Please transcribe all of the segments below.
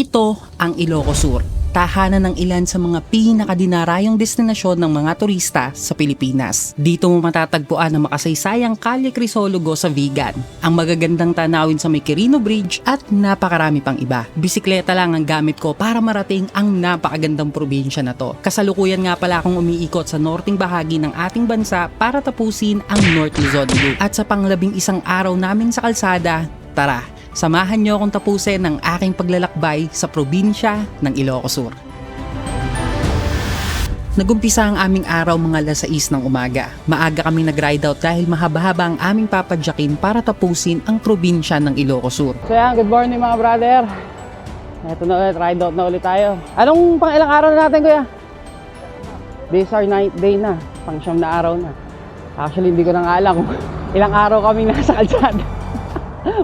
Ito ang Ilocos Sur, tahanan ng ilan sa mga pinakadinarayong destinasyon ng mga turista sa Pilipinas. Dito mo matatagpuan ang makasaysayang Kalye Crisologo sa Vigan, ang magagandang tanawin sa may Bridge at napakarami pang iba. Bisikleta lang ang gamit ko para marating ang napakagandang probinsya na to. Kasalukuyan nga pala akong umiikot sa norting bahagi ng ating bansa para tapusin ang North Luzon Loop. At sa panglabing isang araw namin sa kalsada, tara, Samahan niyo akong tapusin ng aking paglalakbay sa probinsya ng Ilocos Sur. Nagumpisa ang aming araw mga alas 6 ng umaga. Maaga kami nag-ride out dahil mahaba-haba ang aming papadyakin para tapusin ang probinsya ng Ilocos Sur. So yan, good morning mga brother. Ito na ulit, ride out na ulit tayo. Anong pang ilang araw na natin kuya? This our ninth day na, pang siyam na araw na. Actually, hindi ko na alam kung ilang araw kami nasa kalsada.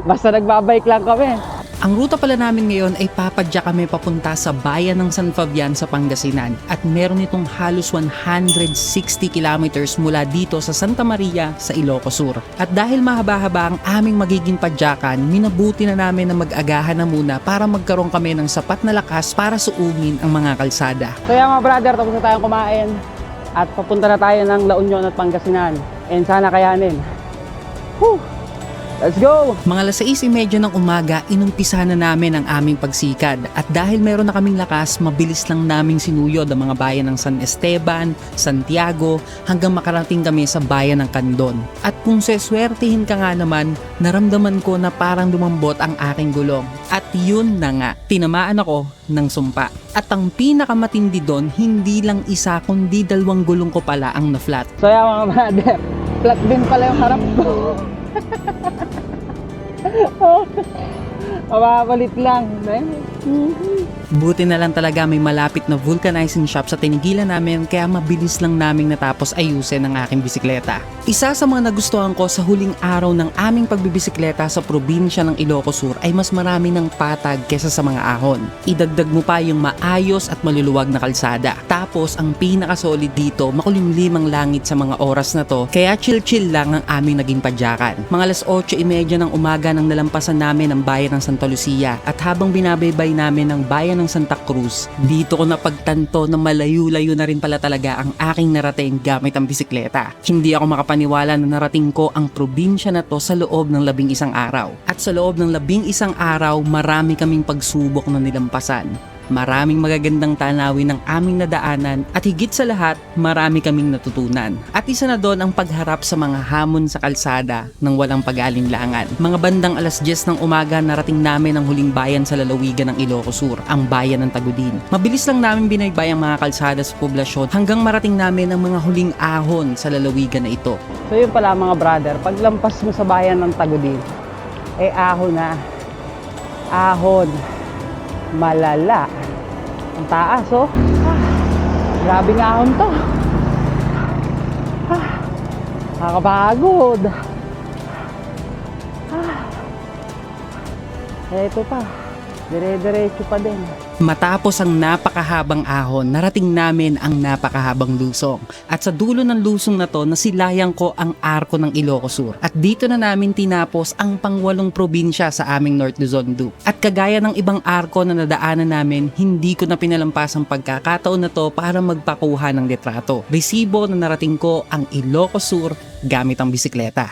Basta nagbabike lang kami. Ang ruta pala namin ngayon ay papadya kami papunta sa bayan ng San Fabian sa Pangasinan at meron itong halos 160 kilometers mula dito sa Santa Maria sa Ilocos Sur. At dahil mahaba-haba ang aming magiging padyakan, minabuti na namin na mag-agahan na muna para magkaroon kami ng sapat na lakas para suungin ang mga kalsada. So yan mga brother, tapos na tayong kumain. At papunta na tayo ng La Union at Pangasinan. And sana kayanin. Whew! Let's go! Mga alas 6.30 ng umaga, inumpisa na namin ang aming pagsikad. At dahil meron na kaming lakas, mabilis lang naming sinuyod ang mga bayan ng San Esteban, Santiago, hanggang makarating kami sa bayan ng Candon. At kung seswertihin ka nga naman, naramdaman ko na parang lumambot ang aking gulong. At yun na nga, tinamaan ako ng sumpa. At ang pinakamatindi doon, hindi lang isa kundi dalawang gulong ko pala ang na-flat. So yan mga brother, flat din pala yung harap ko. Mababalit lang. Buti na lang talaga may malapit na vulcanizing shop sa tinigilan namin kaya mabilis lang naming natapos ayusin ang aking bisikleta. Isa sa mga nagustuhan ko sa huling araw ng aming pagbibisikleta sa probinsya ng Ilocos Sur ay mas marami ng patag kesa sa mga ahon. Idagdag mo pa yung maayos at maluluwag na kalsada. Tapos ang pinaka-solid dito, makulimlim ang langit sa mga oras na to kaya chill-chill lang ang aming naging padyakan. Mga alas 8.30 ng umaga nang nalampasan namin ang bayan ng Santa Lucia at habang binabaybay namin ang bayan ng Santa Cruz, dito ko napagtanto na malayo-layo na rin pala talaga ang aking narating gamit ang bisikleta. Hindi ako makapaniwala na narating ko ang probinsya na to sa loob ng labing isang araw. At sa loob ng labing isang araw, marami kaming pagsubok na nilampasan. Maraming magagandang tanawin ng aming nadaanan at higit sa lahat, marami kaming natutunan. At isa na doon ang pagharap sa mga hamon sa kalsada ng walang pag-alinlangan. Mga bandang alas 10 ng umaga narating namin ang huling bayan sa lalawigan ng Ilocos Sur, ang bayan ng Tagudin. Mabilis lang namin binaybay ang mga kalsada sa poblasyon hanggang marating namin ang mga huling ahon sa lalawigan na ito. So yun pala mga brother, paglampas mo sa bayan ng Tagudin, eh ahon na. Ahon. Malala. Ang taas oh. Ah, grabe nga ahon to. Ah, nakakapagod. Ah, ito pa. Dire-diretso pa din. Matapos ang napakahabang ahon, narating namin ang napakahabang lusong. At sa dulo ng lusong na to, nasilayang ko ang arko ng Ilocos Sur. At dito na namin tinapos ang pangwalong probinsya sa aming North Luzon Loop. At kagaya ng ibang arko na nadaanan namin, hindi ko na pinalampas ang pagkakataon na to para magpakuha ng litrato. Resibo na narating ko ang Ilocos Sur gamit ang bisikleta.